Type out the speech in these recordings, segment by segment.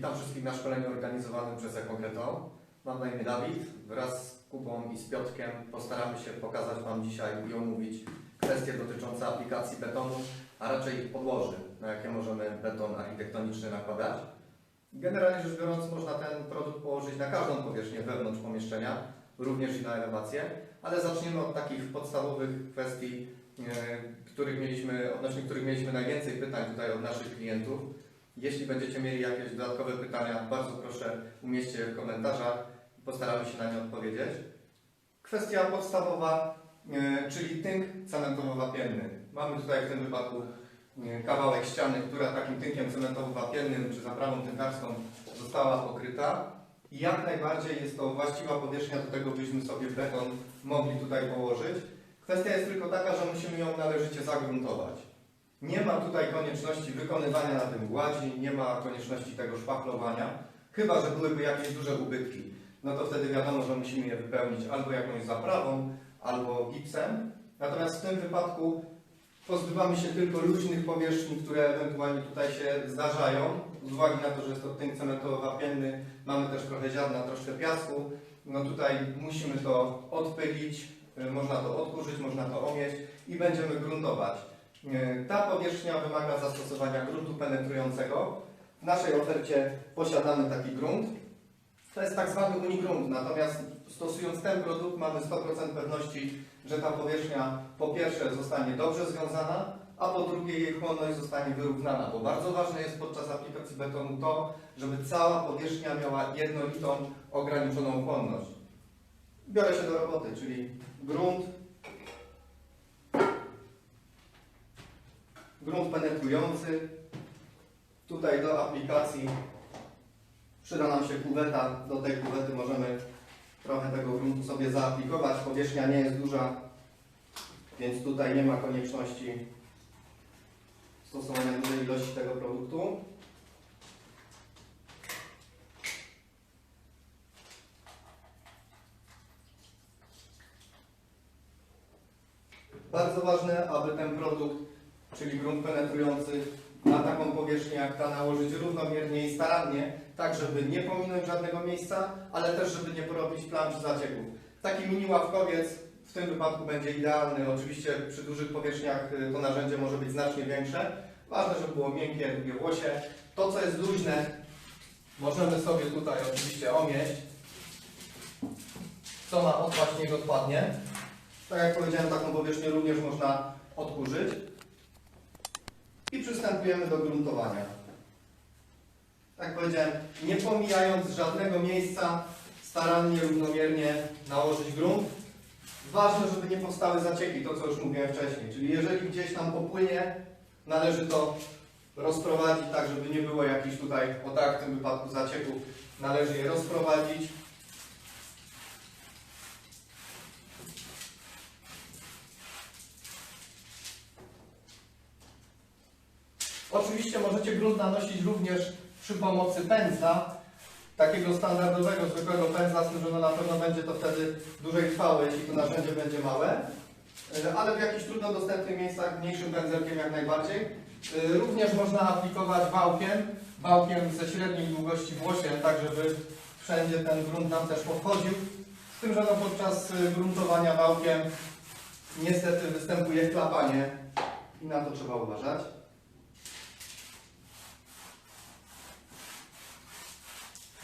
Witam wszystkich na szkoleniu organizowanym przez Ekonkreto. Mam na imię Dawid. Wraz z Kubą i z Piotrkiem postaramy się pokazać Wam dzisiaj i omówić kwestie dotyczące aplikacji betonu, a raczej podłoży, na jakie możemy beton architektoniczny nakładać. Generalnie rzecz biorąc, można ten produkt położyć na każdą powierzchnię wewnątrz pomieszczenia, również i na elewację, ale zaczniemy od takich podstawowych kwestii, e, których mieliśmy, odnośnie których mieliśmy najwięcej pytań tutaj od naszych klientów. Jeśli będziecie mieli jakieś dodatkowe pytania, bardzo proszę umieśćcie je w komentarzach. Postaramy się na nie odpowiedzieć. Kwestia podstawowa, e, czyli tynk cementowo-wapienny. Mamy tutaj w tym wypadku e, kawałek ściany, która takim tynkiem cementowo-wapiennym czy zaprawą tynkarską została pokryta. Jak najbardziej jest to właściwa powierzchnia do tego, byśmy sobie beton mogli tutaj położyć. Kwestia jest tylko taka, że musimy ją należycie zagruntować. Nie ma tutaj konieczności wykonywania na tym gładzi, nie ma konieczności tego szpachlowania, chyba że byłyby jakieś duże ubytki. No to wtedy wiadomo, że musimy je wypełnić albo jakąś zaprawą, albo gipsem. Natomiast w tym wypadku pozbywamy się tylko luźnych powierzchni, które ewentualnie tutaj się zdarzają. Z uwagi na to, że jest to tynk cementowo-wapienny, mamy też trochę ziarna, troszkę piasku. No tutaj musimy to odpylić, y, można to odkurzyć, można to omieść i będziemy gruntować. E, Ta powierzchnia wymaga zastosowania gruntu penetrującego. W naszej ofercie posiadamy taki grunt. To jest tak zwany unigrunt, natomiast stosując ten produkt mamy 100% pewności, że ta powierzchnia po pierwsze zostanie dobrze związana, a po drugie jej chłonność zostanie wyrównana, bo bardzo ważne jest podczas aplikacji betonu to, żeby cała powierzchnia miała jednolitą, ograniczoną chłonność. Biorę się do roboty, czyli grunt, grunt penetrujący. Tutaj do aplikacji przyda nam się kuweta. Do tej kuwety możemy trochę tego gruntu sobie zaaplikować. Powierzchnia nie jest duża, więc tutaj nie ma konieczności stosowania dużej ilości tego produktu. Bardzo ważne, aby ten produkt czyli grunt penetrujący na taką powierzchnię jak ta nałożyć równomiernie i starannie, tak żeby nie pominąć żadnego miejsca, ale też żeby nie porobić plam czy zacieków. Taki mini ławkowiec w tym wypadku będzie idealny. Oczywiście przy dużych powierzchniach y, to narzędzie może być znacznie większe. Ważne, żeby było miękkie, długie włosie. To, co jest luźne, możemy sobie tutaj oczywiście omieść. Co ma odpaść, niech odpadnie. Tak jak powiedziałem, taką powierzchnię również można odkurzyć. I przystępujemy do gruntowania. Tak powiedziałem, nie pomijając żadnego miejsca, starannie, równomiernie nałożyć grunt. Ważne, żeby nie powstały zacieki, to co już mówiłem wcześniej. Czyli jeżeli gdzieś tam popłynie, należy to rozprowadzić tak, żeby nie było jakichś tutaj, o tak w tym wypadku zacieków, należy je rozprowadzić. Oczywiście możecie grunt nanosić również przy pomocy pędzla, takiego standardowego, zwykłego pędzla, z tym, że no na pewno będzie to wtedy dłużej trwałe, jeśli to narzędzie będzie małe, E, ale w jakichś trudno dostępnych miejscach mniejszym pędzelkiem jak najbardziej. E, Również można aplikować wałkiem, wałkiem ze średniej długości włosiem, tak żeby wszędzie ten grunt nam też podchodził. Z tym, że no podczas e, gruntowania wałkiem niestety występuje chlapanie i na to trzeba uważać.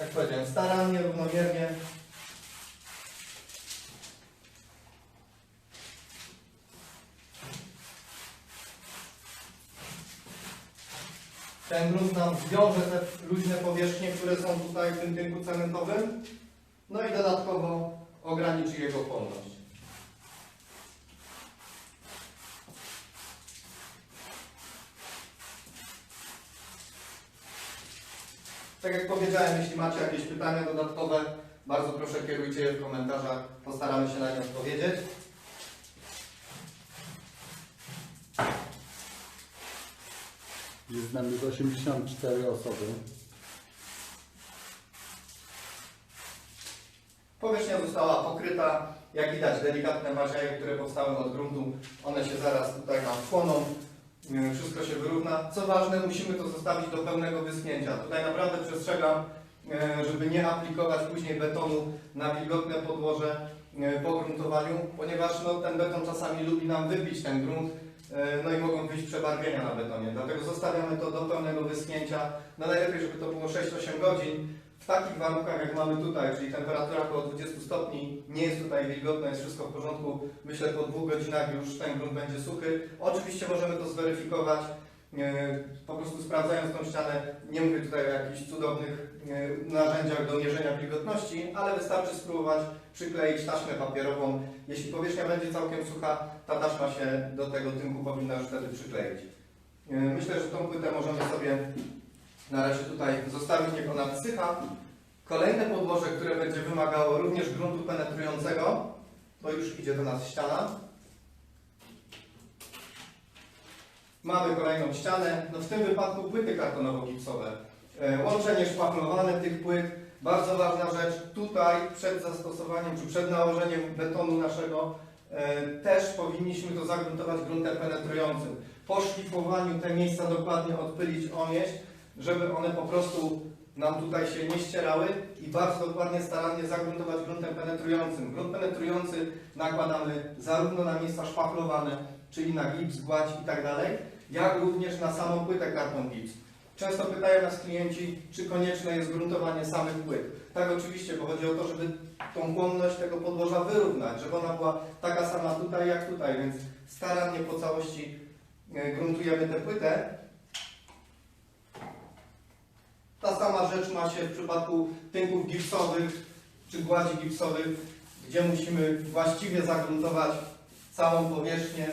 Jak powiedziałem, starannie, równomiernie. Ten grunt nam zwiąże te luźne powierzchnie, które są tutaj w tym tynku cementowym. No i dodatkowo ograniczy jego chłonność. Tak jak powiedziałem, jeśli macie jakieś pytania dodatkowe, bardzo proszę kierujcie je w komentarzach, postaramy się na nie odpowiedzieć. Jest z nami już 84 osoby. Powierzchnia została pokryta, jak widać delikatne macieje, które powstały od gruntu, one się zaraz tutaj nam wchłoną, wszystko się wyrówna. co ważne, musimy to zostawić do pełnego wyschnięcia. Tutaj naprawdę przestrzegam, e, żeby nie aplikować później betonu na wilgotne podłoże e, po gruntowaniu, ponieważ no, ten beton czasami lubi nam wypić ten grunt, e, no i mogą wyjść przebarwienia na betonie. Dlatego zostawiamy to do pełnego wyschnięcia. No najlepiej, żeby to było 6-8 godzin. W takich warunkach, jak mamy tutaj, czyli temperatura około 20 stopni, nie jest tutaj wilgotne, jest wszystko w porządku. Myślę, po dwóch godzinach już ten grunt będzie suchy. Oczywiście możemy to zweryfikować, e, po prostu sprawdzając tą ścianę. Nie mówię tutaj o jakichś cudownych e, narzędziach do mierzenia wilgotności, ale wystarczy spróbować przykleić taśmę papierową. Jeśli powierzchnia będzie całkiem sucha, ta taśma się do tego tynku powinna już wtedy przykleić. E, Myślę, że tą płytę możemy sobie na razie tutaj zostawić, niech ona wysycha. Kolejne podłoże, które będzie wymagało również gruntu penetrującego, to już idzie do nas ściana. Mamy kolejną ścianę, no w tym wypadku płyty kartonowo-gipsowe. E, Łączenie szpachlowane tych płyt, bardzo ważna rzecz. Tutaj przed zastosowaniem, czy przed nałożeniem betonu naszego e, też powinniśmy to zagruntować gruntem penetrującym. Po szlifowaniu te miejsca dokładnie odpylić, omieść, żeby one po prostu nam tutaj się nie ścierały i bardzo dokładnie, starannie zagruntować gruntem penetrującym. Grunt penetrujący nakładamy zarówno na miejsca szpachlowane, czyli na gips, gładź i tak dalej, jak również na samą płytę karton gips. Często pytają nas klienci, czy konieczne jest gruntowanie samych płyt. Tak oczywiście, bo chodzi o to, żeby tą płonność tego podłoża wyrównać, żeby ona była taka sama tutaj jak tutaj, więc starannie po całości e, gruntujemy tę płytę. Ta sama rzecz ma się w przypadku tynków gipsowych czy gładzi gipsowych, gdzie musimy właściwie zagruntować całą powierzchnię.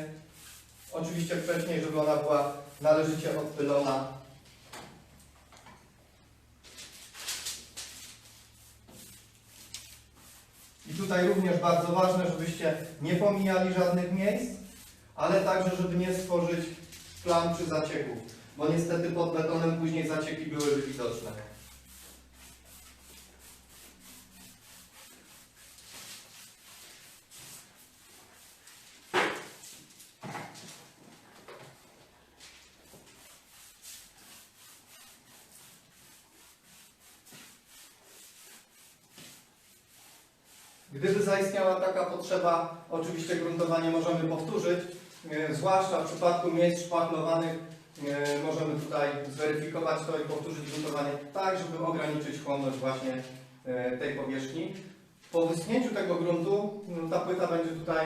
Oczywiście wcześniej, żeby ona była należycie odpylona. I tutaj również bardzo ważne, żebyście nie pomijali żadnych miejsc, ale także, żeby nie stworzyć plam czy zacieków, bo niestety pod betonem później zacieki byłyby widoczne. Gdyby zaistniała taka potrzeba, oczywiście gruntowanie możemy powtórzyć, e, zwłaszcza w przypadku miejsc szpachlowanych możemy tutaj zweryfikować to i powtórzyć gruntowanie tak, żeby ograniczyć chłonność właśnie e, tej powierzchni. Po wyschnięciu tego gruntu no, ta płyta będzie tutaj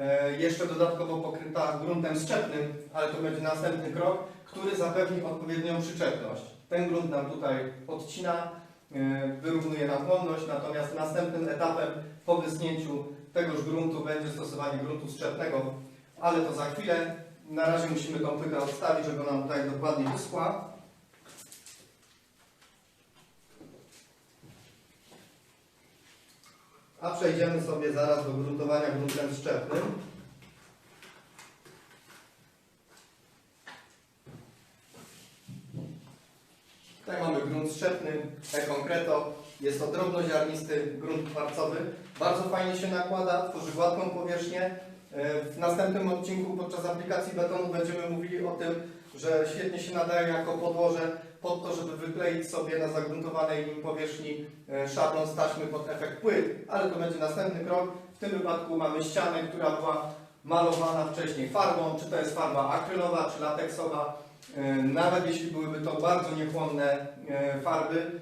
e, jeszcze dodatkowo pokryta gruntem szczepnym, ale to będzie następny krok, który zapewni odpowiednią przyczepność. Ten grunt nam tutaj odcina, e, wyrównuje nam chłonność, natomiast następnym etapem po wyschnięciu tegoż gruntu będzie stosowanie gruntu strzepnego, ale to za chwilę. Na razie musimy płytę odstawić, żeby ona tutaj dokładnie wyschła. A przejdziemy sobie zaraz do gruntowania gruntem szczepnym. Tutaj mamy grunt szczepny, e-concreto. Jest to drobnoziarnisty grunt kwarcowy. Bardzo fajnie się nakłada, tworzy gładką powierzchnię. E, W następnym odcinku podczas aplikacji betonu będziemy mówili o tym, że świetnie się nadaje jako podłoże pod to, żeby wykleić sobie na zagruntowanej nim powierzchni e, szablon z taśmy pod efekt płyt, ale to będzie następny krok. W tym wypadku mamy ścianę, która była malowana wcześniej farbą, czy to jest farba akrylowa, czy lateksowa. E, Nawet jeśli byłyby to bardzo niechłonne farby,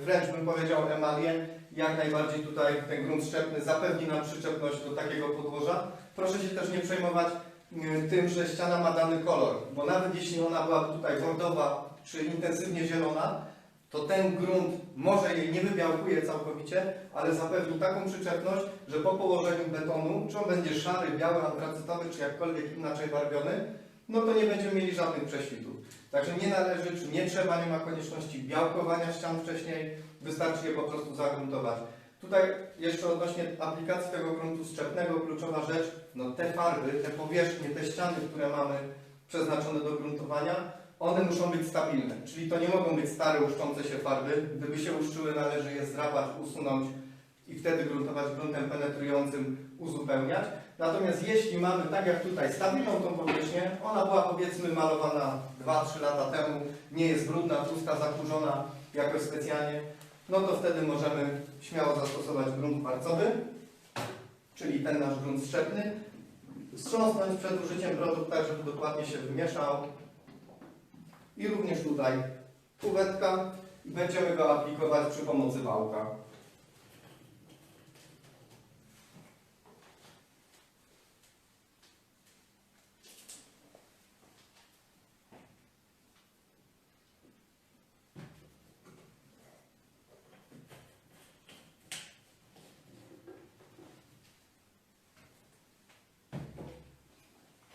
wręcz bym powiedział emalie, jak najbardziej tutaj ten grunt szczepny zapewni nam przyczepność do takiego podłoża. Proszę się też nie przejmować e, tym, że ściana ma dany kolor, bo nawet jeśli ona byłaby tutaj bordowa czy intensywnie zielona, to ten grunt może jej nie wybiałkuje całkowicie, ale zapewni taką przyczepność, że po położeniu betonu, czy on będzie szary, biały, antracytowy, czy jakkolwiek inaczej barwiony, no to nie będziemy mieli żadnych prześwitów. Także nie należy, czy nie trzeba, nie ma konieczności białkowania ścian wcześniej, wystarczy je po prostu zagruntować. Tutaj jeszcze odnośnie aplikacji tego gruntu strzepnego, kluczowa rzecz, no te farby, te powierzchnie, te ściany, które mamy przeznaczone do gruntowania, one muszą być stabilne, czyli to nie mogą być stare, łuszczące się farby. Gdyby się łuszczyły, należy je zdrapać, usunąć i wtedy gruntować gruntem penetrującym, uzupełniać. Natomiast jeśli mamy, tak jak tutaj, stabilną tą powierzchnię, ona była powiedzmy malowana 2-3 lata temu, nie jest brudna, tłusta, zakurzona jakoś specjalnie, no to wtedy możemy śmiało zastosować grunt marcowy, czyli ten nasz grunt strzepny, wstrząsnąć przed użyciem produkt tak, żeby dokładnie się wymieszał. I również tutaj kuwetka i będziemy go aplikować przy pomocy wałka.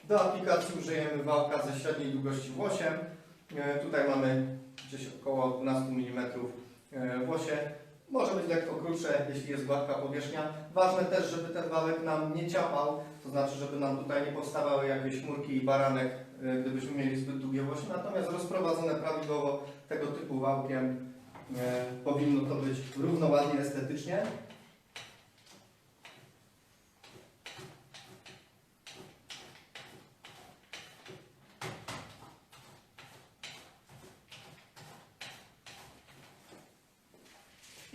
Do aplikacji użyjemy wałka ze średniej długości włosiem. E, Tutaj mamy gdzieś około 12 mm włosie. Może być lekko krótsze, jeśli jest gładka powierzchnia. Ważne też, żeby ten wałek nam nie ciapał, to znaczy, żeby nam tutaj nie powstawały jakieś chmurki i baranek, e, gdybyśmy mieli zbyt długie włosie. Natomiast rozprowadzone prawidłowo tego typu wałkiem e, powinno to być równo, ładnie, estetycznie.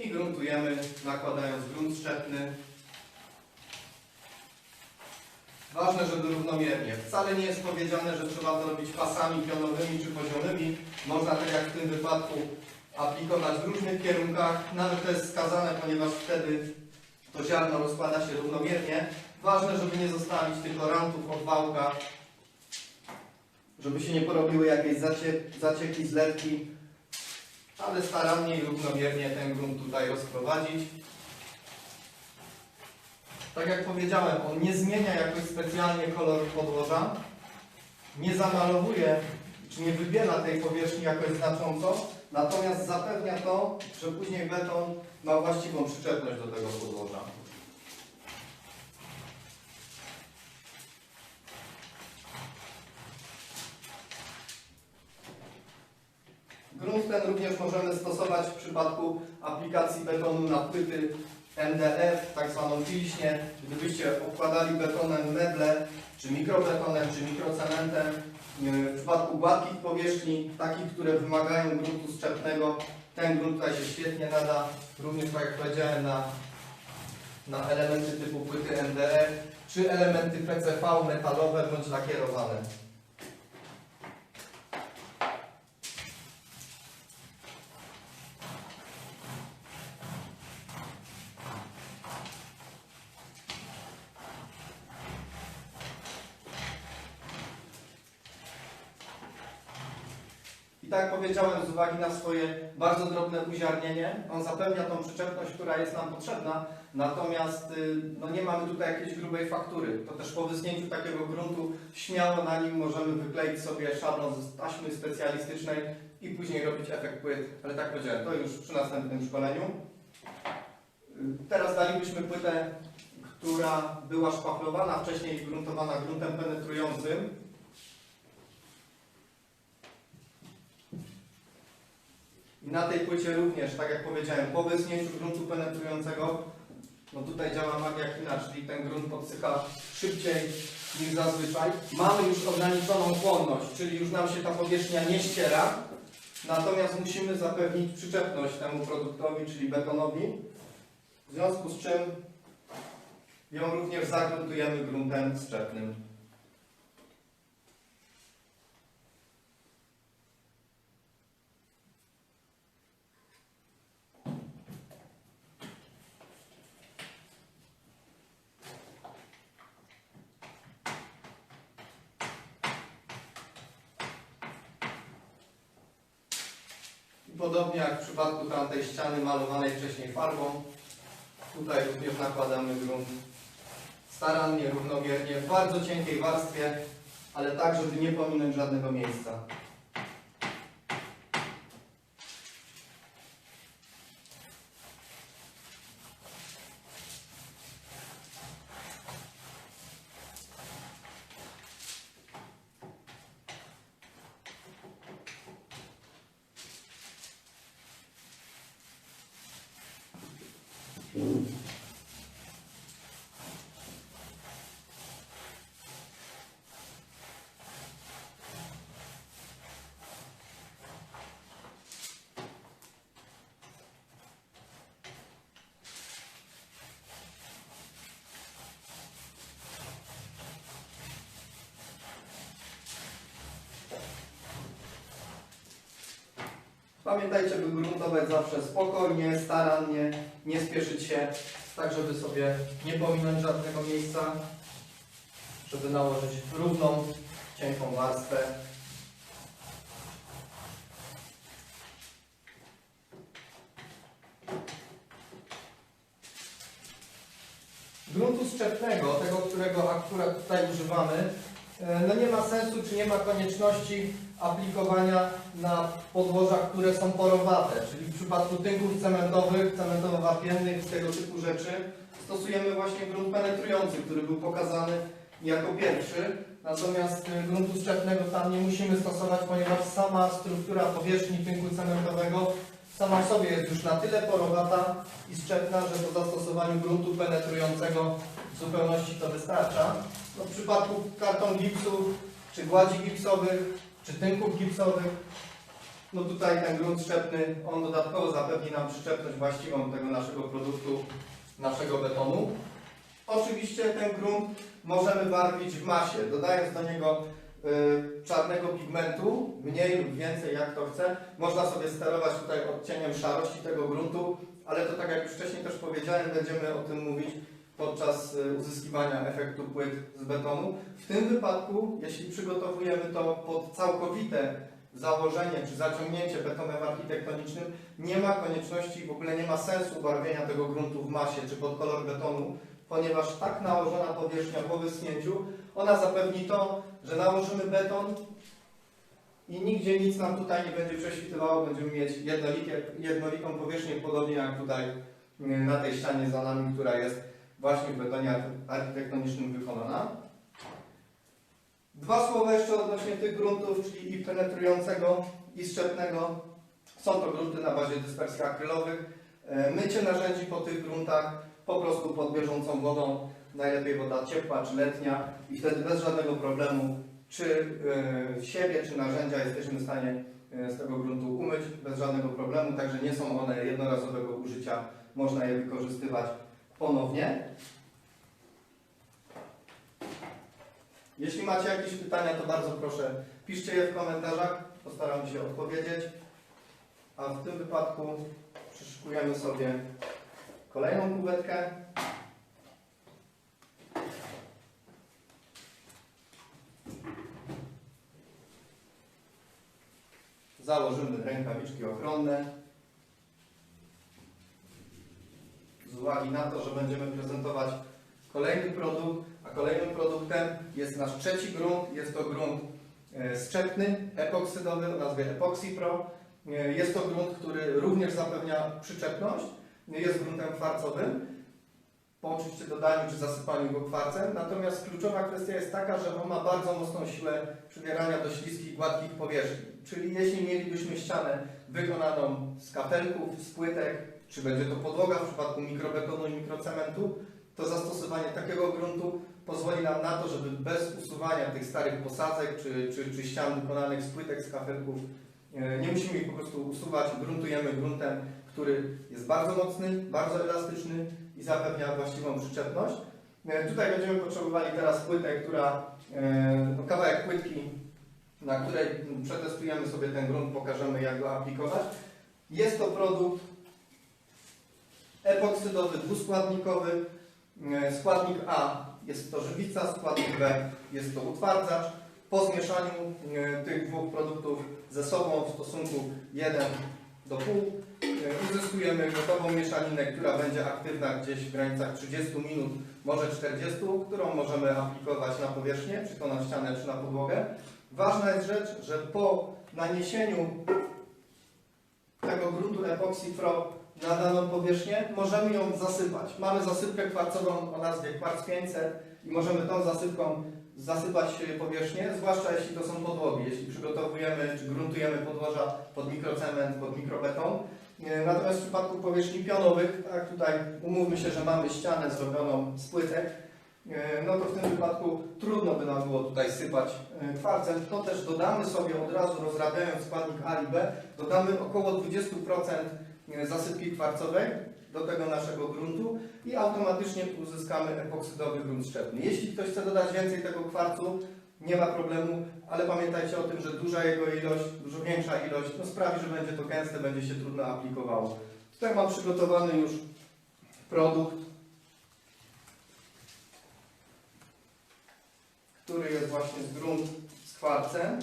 i gruntujemy, nakładając grunt szczepny. Ważne, żeby równomiernie. Wcale nie jest powiedziane, że trzeba to robić pasami pionowymi czy poziomymi. Można tak jak w tym wypadku aplikować w różnych kierunkach. Nawet to jest wskazane, ponieważ wtedy to ziarno rozkłada się równomiernie. Ważne, żeby nie zostawić tylko rantów od wałka, żeby się nie porobiły jakieś zacie, zacieki, zlewki, ale starannie i równomiernie ten grunt tutaj rozprowadzić. Tak jak powiedziałem, on nie zmienia jakoś specjalnie koloru podłoża, nie zamalowuje czy nie wybiela tej powierzchni jakoś znacząco, natomiast zapewnia to, że później beton ma właściwą przyczepność do tego podłoża. Grunt ten również możemy stosować w przypadku aplikacji betonu na płyty MDF, tak zwaną pilśnie. Gdybyście układali betonem meble, czy mikrobetonem, czy mikrocementem, yy, w przypadku gładkich powierzchni, takich, które wymagają gruntu strzepnego, ten grunt tutaj się świetnie nada, również tak jak powiedziałem, na, na elementy typu płyty MDF, czy elementy PCV metalowe bądź lakierowane. I tak jak powiedziałem, z uwagi na swoje bardzo drobne uziarnienie, on zapewnia tą przyczepność, która jest nam potrzebna, natomiast y, no, nie mamy tutaj jakiejś grubej faktury. To też po wyschnięciu takiego gruntu śmiało na nim możemy wykleić sobie szablon z taśmy specjalistycznej i później robić efekt płyt, ale tak powiedziałem, to już przy następnym szkoleniu. Y, Teraz dalibyśmy płytę, która była szpachlowana, wcześniej gruntowana gruntem penetrującym, I na tej płycie również, tak jak powiedziałem, po wyschnięciu gruntu penetrującego, no tutaj działa magia kina, czyli ten grunt podsycha szybciej niż zazwyczaj. Mamy już ograniczoną chłonność, czyli już nam się ta powierzchnia nie ściera, natomiast musimy zapewnić przyczepność temu produktowi, czyli betonowi, w związku z czym ją również zagruntujemy gruntem strzepnym. I Podobnie jak w przypadku tamtej ściany malowanej wcześniej farbą, tutaj również nakładamy grunt starannie, równomiernie, w bardzo cienkiej warstwie, ale tak, żeby nie pominąć żadnego miejsca. Pamiętajcie, by gruntować zawsze spokojnie, starannie, nie spieszyć się, tak żeby sobie nie pominąć żadnego miejsca, żeby nałożyć równą, cienką warstwę. Gruntu strzepnego, tego, którego akurat tutaj używamy, e, no nie ma sensu, czy nie ma konieczności aplikowania na podłoża, które są porowate, czyli w przypadku tynków cementowych, cementowo-wapiennych, tego typu rzeczy, stosujemy właśnie grunt penetrujący, który był pokazany jako pierwszy, natomiast y, gruntu strzepnego tam nie musimy stosować, ponieważ sama struktura powierzchni tynku cementowego sama w sobie jest już na tyle porowata i strzepna, że po zastosowaniu gruntu penetrującego w zupełności to wystarcza. No, w przypadku karton gipsu, czy gładzi gipsowych, czy tynków gipsowych, no tutaj ten grunt szczepny, on dodatkowo zapewni nam przyczepność właściwą tego naszego produktu, naszego betonu. Oczywiście ten grunt możemy barwić w masie, dodając do niego y, czarnego pigmentu, mniej lub więcej jak to chce. Można sobie sterować tutaj odcieniem szarości tego gruntu, ale to tak jak już wcześniej też powiedziałem, będziemy o tym mówić podczas y, uzyskiwania efektu płyt z betonu. W tym wypadku, jeśli przygotowujemy to pod całkowite założenie czy zaciągnięcie betonem architektonicznym, nie ma konieczności, w ogóle nie ma sensu barwienia tego gruntu w masie czy pod kolor betonu, ponieważ tak nałożona powierzchnia po wyschnięciu, ona zapewni to, że nałożymy beton i nigdzie nic nam tutaj nie będzie prześwitywało, będziemy mieć jednolitą powierzchnię, podobnie jak tutaj y, na tej ścianie za nami, która jest właśnie w betonie architektonicznym wykonana. Dwa słowa jeszcze odnośnie tych gruntów, czyli i penetrującego i strzepnego. Są to grunty na bazie dyspersji akrylowych. E, Mycie narzędzi po tych gruntach po prostu pod bieżącą wodą, najlepiej woda ciepła czy letnia i wtedy bez żadnego problemu czy e, siebie, czy narzędzia jesteśmy w stanie e, z tego gruntu umyć bez żadnego problemu, także nie są one jednorazowego użycia, można je wykorzystywać ponownie. Jeśli macie jakieś pytania, to bardzo proszę, piszcie je w komentarzach, postaram się odpowiedzieć. A w tym wypadku przyszykujemy sobie kolejną kubetkę. Założymy rękawiczki ochronne. Z uwagi na to, że będziemy prezentować kolejny produkt, a kolejnym produktem jest nasz trzeci grunt. Jest to grunt e, strzepny, epoksydowy o nazwie Epoxy Pro. E, Jest to grunt, który również zapewnia przyczepność. Jest gruntem kwarcowym. Po oczywiście dodaniu czy zasypaniu go kwarcem. Natomiast kluczowa kwestia jest taka, że on ma bardzo mocną siłę przybierania do śliskich, gładkich powierzchni. Czyli jeśli mielibyśmy ścianę wykonaną z kafelków, z płytek, czy będzie to podłoga w przypadku mikrobetonu i mikrocementu, to zastosowanie takiego gruntu pozwoli nam na to, żeby bez usuwania tych starych posadzek czy, czy, czy ścian wykonanych z płytek, z kafelków, e, nie musimy ich po prostu usuwać, gruntujemy gruntem, który jest bardzo mocny, bardzo elastyczny i zapewnia właściwą przyczepność. E, Tutaj będziemy potrzebowali teraz płytę, która, e, no, kawałek płytki, na której przetestujemy sobie ten grunt, pokażemy jak go aplikować. Jest to produkt epoksydowy, dwuskładnikowy. E, Składnik A jest to żywica, składnik B jest to utwardzacz. Po zmieszaniu e, tych dwóch produktów ze sobą w stosunku 1 do pół e, uzyskujemy gotową mieszaninę, która będzie aktywna gdzieś w granicach 30 minut, może 40, którą możemy aplikować na powierzchnię, czy to na ścianę, czy na podłogę. Ważna jest rzecz, że po naniesieniu tego gruntu Epoxy Pro na daną powierzchnię, możemy ją zasypać. Mamy zasypkę kwarcową o nazwie Kwarc 500 i możemy tą zasypką zasypać powierzchnię, zwłaszcza jeśli to są podłogi, jeśli przygotowujemy czy gruntujemy podłoża pod mikrocement, pod mikrobeton. E, Natomiast w przypadku powierzchni pionowych, tak tutaj umówmy się, że mamy ścianę zrobioną z płytek, no to w tym wypadku trudno by nam było tutaj sypać e, kwarcem. To też dodamy sobie od razu, rozrabiając składnik A i B, dodamy około 20% zasypki kwarcowej do tego naszego gruntu i automatycznie uzyskamy epoksydowy grunt szczepny. Jeśli ktoś chce dodać więcej tego kwarcu, nie ma problemu, ale pamiętajcie o tym, że duża jego ilość, dużo większa ilość, no sprawi, że będzie to gęste, będzie się trudno aplikowało. Tutaj mam przygotowany już produkt, który jest właśnie z grunt z kwarcem.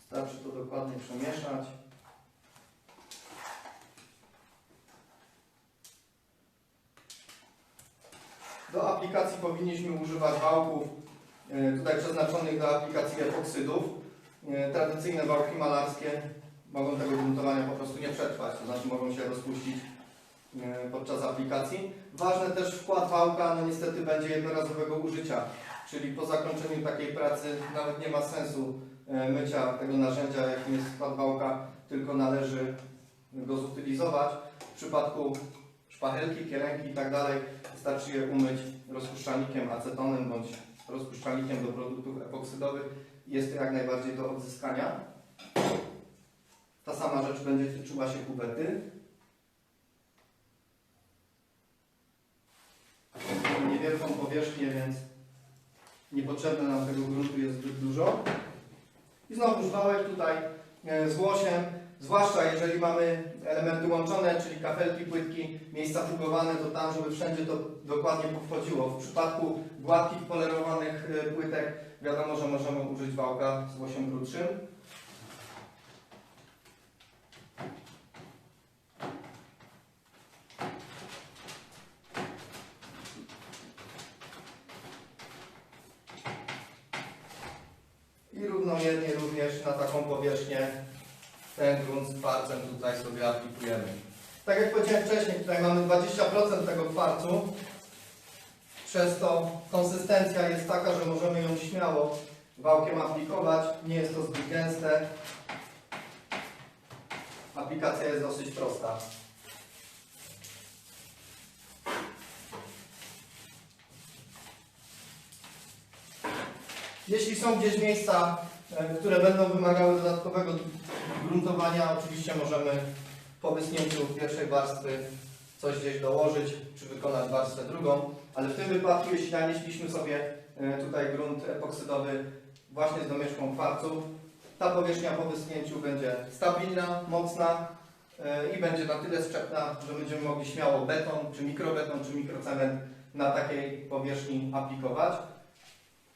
Wystarczy to dokładnie przemieszać. Do aplikacji powinniśmy używać wałków e, tutaj przeznaczonych do aplikacji epoksydów. E, Tradycyjne wałki malarskie mogą tego gruntowania po prostu nie przetrwać, to znaczy mogą się rozpuścić podczas aplikacji. Ważne też wkład wałka, no niestety będzie jednorazowego użycia, czyli po zakończeniu takiej pracy nawet nie ma sensu e, mycia tego narzędzia, jakim jest wkład wałka, tylko należy go zutylizować. W przypadku szpachelki, kielenki i tak wystarczy je umyć rozpuszczalnikiem acetonem bądź rozpuszczalnikiem do produktów epoksydowych. Jest to jak najbardziej do odzyskania. Ta sama rzecz będzie tyczyła się kuwety. Niewielką powierzchnię, więc niepotrzebne nam tego gruntu jest zbyt dużo. I znowu wałek tutaj e, z łosiem, zwłaszcza jeżeli mamy elementy łączone, czyli kafelki, płytki, miejsca fugowane, to tam, żeby wszędzie to dokładnie powchodziło. W przypadku gładkich, polerowanych e, płytek wiadomo, że możemy użyć wałka z łosiem krótszym. I równomiernie również na taką powierzchnię ten grunt z kwarcem tutaj sobie aplikujemy. Tak jak powiedziałem wcześniej, tutaj mamy 20% tego kwarcu, przez to konsystencja jest taka, że możemy ją śmiało wałkiem aplikować. Nie jest to zbyt gęste. Aplikacja jest dosyć prosta. Jeśli są gdzieś miejsca, e, które będą wymagały dodatkowego gruntowania, oczywiście możemy po wysunięciu pierwszej warstwy coś gdzieś dołożyć, czy wykonać warstwę drugą, ale w tym wypadku, jeśli nanieśliśmy sobie e, tutaj grunt epoksydowy właśnie z domieszką kwarcu, ta powierzchnia po wysunięciu będzie stabilna, mocna e, i będzie na tyle szczepna, że będziemy mogli śmiało beton, czy mikrobeton, czy mikrocement na takiej powierzchni aplikować.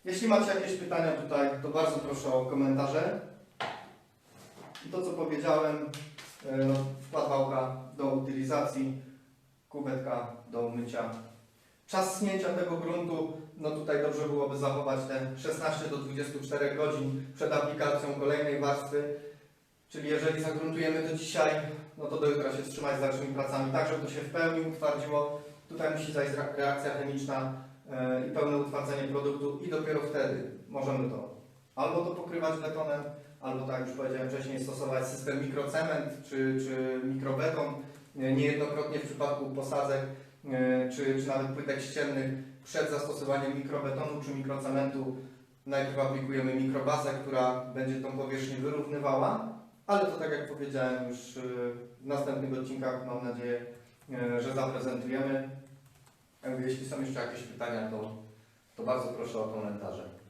Jeśli macie jakieś pytania tutaj, to bardzo proszę o komentarze. To, co powiedziałem, e, no, wkład wałka do utylizacji, kubetka do umycia. Czas schnięcia tego gruntu, no tutaj dobrze byłoby zachować te 16 do 24 godzin przed aplikacją kolejnej warstwy. Czyli jeżeli zagruntujemy to dzisiaj, no to do jutra się wstrzymać z dalszymi pracami, tak żeby to się w pełni utwardziło. Tutaj musi zajść re- reakcja chemiczna e, i pełne utwardzenie produktu i dopiero wtedy możemy to albo to pokrywać betonem, albo tak jak już powiedziałem wcześniej, stosować system mikrocement czy, czy mikrobeton. Niejednokrotnie w przypadku posadzek e, czy, czy nawet płytek ściennych przed zastosowaniem mikrobetonu czy mikrocementu najpierw aplikujemy mikrobazę, która będzie tą powierzchnię wyrównywała, ale to tak jak powiedziałem już e, w następnych odcinkach mam nadzieję, e, że zaprezentujemy. Jeśli są jeszcze jakieś pytania, to, to bardzo proszę o komentarze.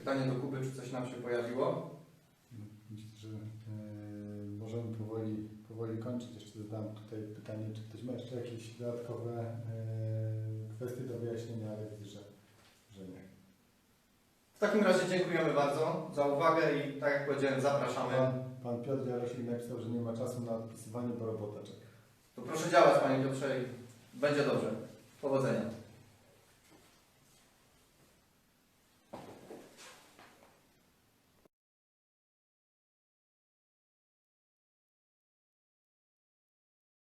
Pytanie do Kuby, czy coś nam się pojawiło? Myślę, że e, możemy powoli, powoli kończyć. Jeszcze zadam tutaj pytanie, czy ktoś ma jeszcze jakieś dodatkowe e, kwestie do wyjaśnienia, ale widzę, że, że nie. W takim razie dziękujemy bardzo za uwagę i tak jak powiedziałem, zapraszamy. Pan, pan Piotr Jarosik napisał, że nie ma czasu na odpisywanie, bo robota czeka. To proszę działać Panie Piotrze i będzie dobrze. Powodzenia.